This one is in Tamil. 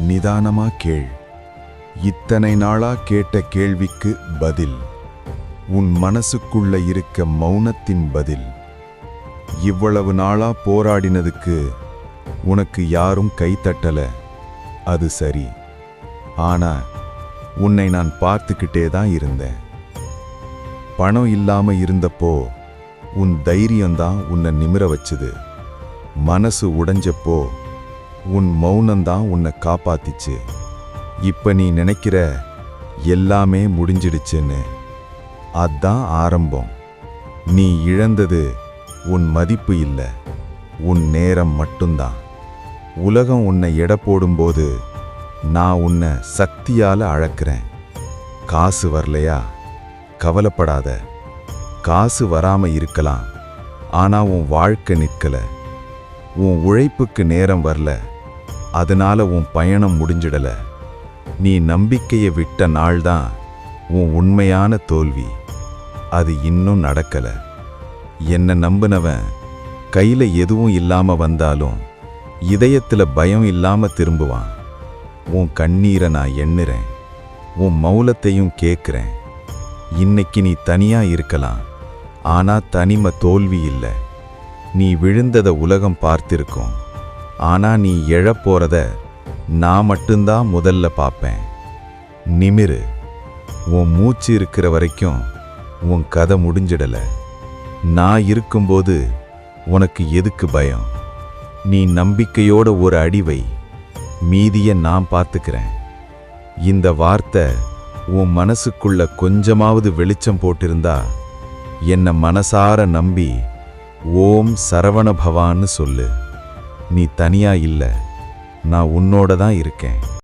நிதானமா கேள். இத்தனை நாளா கேட்ட கேள்விக்கு பதில். உன் மனசுக்குள்ள இருக்க மௌனத்தின் பதில். இவ்வளவு நாளா போராடினதுக்கு உனக்கு யாரும் கைத்தட்டல அது சரி. ஆனா உன்னை நான் பார்த்துக்கிட்டே தான் இருந்தேன். பணம் இல்லாம இருந்தப்போ உன் தைரியம்தான் உன்னை நிமிர வச்சுது. மனசு உடைஞ்சப்போ உன் மௌனம்தான் உன்னை காப்பாத்திச்சு. இப்ப நீ நினைக்கிற எல்லாமே முடிஞ்சிடுச்சுன்னு. அதான் ஆரம்பம். நீ இழந்தது உன் மதிப்பு இல்லை. உன் நேரம் மட்டும்தான். உலகம் உன்னை எடை போடும்போது நான் உன்னை சக்தியால் அழக்கிறேன். காசு வரலையா? கவலைப்படாத. காசு வராமல் இருக்கலாம். ஆனால் உன் வாழ்க்கை நிற்கலை உன் உழைப்புக்கு நேரம் வரல. அதனால உன் பயணம் முடிஞ்சிடல. நீ நம்பிக்கையை விட்ட நாள்தான் உன் உண்மையான தோல்வி. அது இன்னும் நடக்கல. என்ன நம்பினவன் கையில எதுவும் இல்லாம வந்தாலும் இதயத்துல பயம் இல்லாம திரும்புவான். உன் கண்ணீரை நான் எண்ணுறேன். உன் மௌலத்தையும் கேட்குறேன். இன்னைக்கு நீ தனியா இருக்கலாம். ஆனா தனிமை தோல்வி இல்லை. நீ விழுந்ததை உலகம் பார்த்திருக்கோம். ஆனா நீ எழப்போகிறத நான் மட்டும்தான் முதல்ல பார்ப்பேன் நிமிரு உன் மூச்சு இருக்கிற வரைக்கும் உன் கதை முடிஞ்சிடல. நான் இருக்கும்போது உனக்கு எதுக்கு பயம்? நீ நம்பிக்கையோட ஒரு அடிவை மீதிய நான் பார்த்துக்கிறேன் இந்த வார்த்தை உன் மனசுக்குள்ள கொஞ்சமாவது வெளிச்சம் போட்டிருந்தா என்னை மனசார நம்பி ஓம் சரவண பவான்னு சொல்லு. நீ தனியா இல்லை. நான் உன்னோட தான் இருக்கேன்.